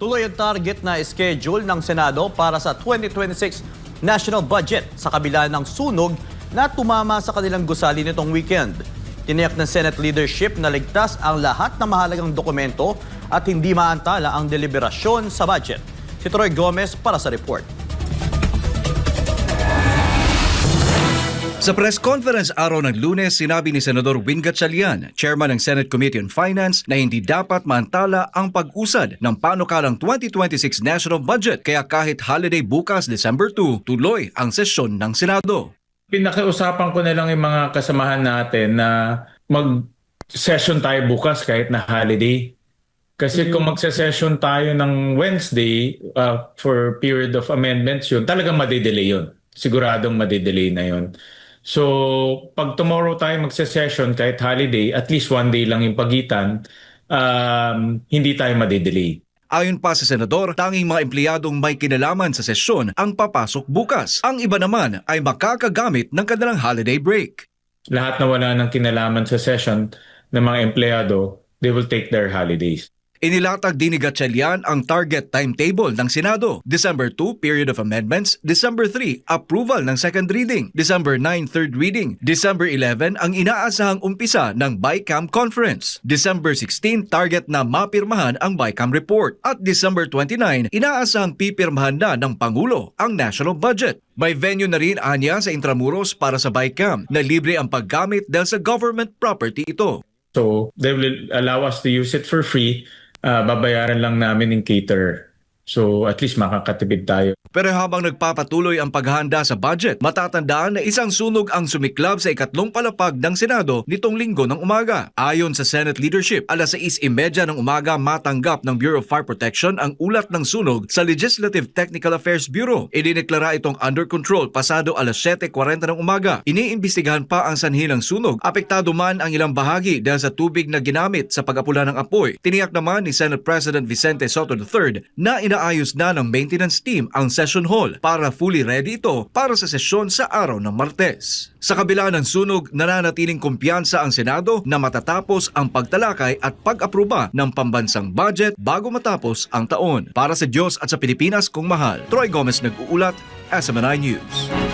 Tuloy ang target na schedule ng Senado para sa 2026 national budget sa kabila ng sunog na tumama sa kanilang gusali nitong weekend. Tiniyak ng Senate leadership na ligtas ang lahat ng mahalagang dokumento at hindi maantala ang deliberasyon sa budget. Si Troy Gomez para sa report. Sa press conference araw ng lunes, sinabi ni Senador Win Gatchalian, chairman ng Senate Committee on Finance, na hindi dapat maantala ang pag-usad ng panukalang 2026 national budget kaya kahit holiday bukas December 2, tuloy ang sesyon ng Senado. Pinakiusapan ko na lang yung mga kasamahan natin na mag-session tayo bukas kahit na holiday. Kasi kung magse-session tayo ng Wednesday uh, for period of amendments yun, talagang madidelay yun. Siguradong madidelay na yun. So, pag tomorrow tayo magse-session kahit holiday, at least one day lang yung pagitan, um, hindi tayo madidelay. Ayon pa sa senador, tanging mga empleyadong may kinalaman sa sesyon ang papasok bukas. Ang iba naman ay makakagamit ng kanilang holiday break. Lahat na wala ng kinalaman sa session ng mga empleyado, they will take their holidays. Inilatag din ni Gatchalian ang target timetable ng Senado. December 2, period of amendments. December 3, approval ng second reading. December 9, third reading. December 11, ang inaasahang umpisa ng BICAM conference. December 16, target na mapirmahan ang BICAM report. At December 29, inaasahang pipirmahan na ng Pangulo ang national budget. May venue na rin anya sa Intramuros para sa BICAM na libre ang paggamit dahil sa government property ito. So they will allow us to use it for free. Uh, babayaran lang namin ng caterer. So at least makakatipid tayo. Pero habang nagpapatuloy ang paghahanda sa budget, matatandaan na isang sunog ang sumiklab sa ikatlong palapag ng Senado nitong linggo ng umaga. Ayon sa Senate leadership, alas 6.30 ng umaga matanggap ng Bureau of Fire Protection ang ulat ng sunog sa Legislative Technical Affairs Bureau. Idineklara itong under control pasado alas 7.40 ng umaga. Iniimbestigahan pa ang sanhi ng sunog. Apektado man ang ilang bahagi dahil sa tubig na ginamit sa pag-apula ng apoy. Tiniyak naman ni Senate President Vicente Soto III na inaayos na ng maintenance team ang session hall para fully ready ito para sa sesyon sa araw ng Martes. Sa kabila ng sunog, nananatiling kumpiyansa ang Senado na matatapos ang pagtalakay at pag-aproba ng pambansang budget bago matapos ang taon. Para sa Diyos at sa Pilipinas kung mahal, Troy Gomez nag-uulat, SMNI News.